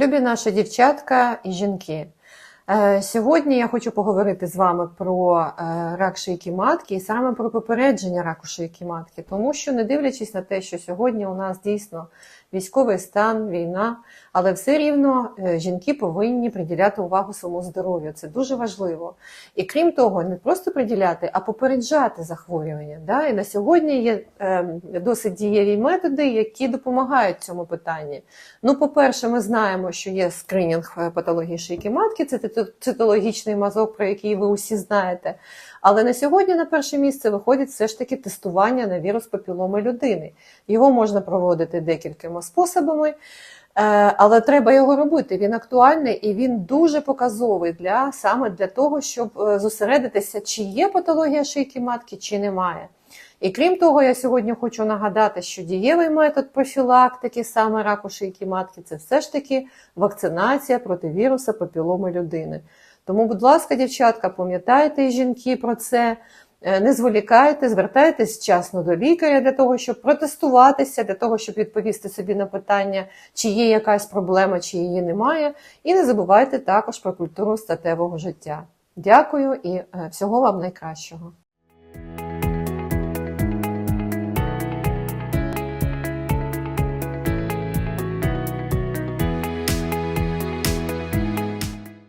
Любі наші дівчатка і жінки. Е, Сьогодні я хочу поговорити з вами про е, рак шийки матки і саме про попередження раку шийки матки, тому що, не дивлячись на те, що сьогодні у нас дійсно військовий стан, війна, але все рівно е, жінки повинні приділяти увагу своєму здоров'ю. Це дуже важливо. І крім того, не просто приділяти, а попереджати захворювання. Да? І на сьогодні є е, досить дієві методи, які допомагають цьому питанні. Ну, по-перше, ми знаємо, що є скринінг е, патології шийки матки, це цитологічний мазок, про який ви усі знаєте. Але на сьогодні на перше місце виходить все ж таки тестування на вірус папіломи людини. Його можна проводити декількома способами, е, але треба його робити. Він актуальний і він дуже показовий для саме для того, щоб е, зосередитися, чи є патологія шийки матки, чи немає. І крім того, я сьогодні хочу нагадати, що дієвий метод профілактики саме раку шийки матки це все ж таки вакцинація проти віруса папіломи людини. Тому, будь ласка, дівчатка, пам'ятайте і жінки про це. Е, Не зволікайте, звертайтесь вчасно до лікаря для того, щоб протестуватися, для того, щоб відповісти собі на питання, чи є якась проблема, чи її немає. І не забувайте також про культуру статевого життя. Дякую і е, всього вам найкращого.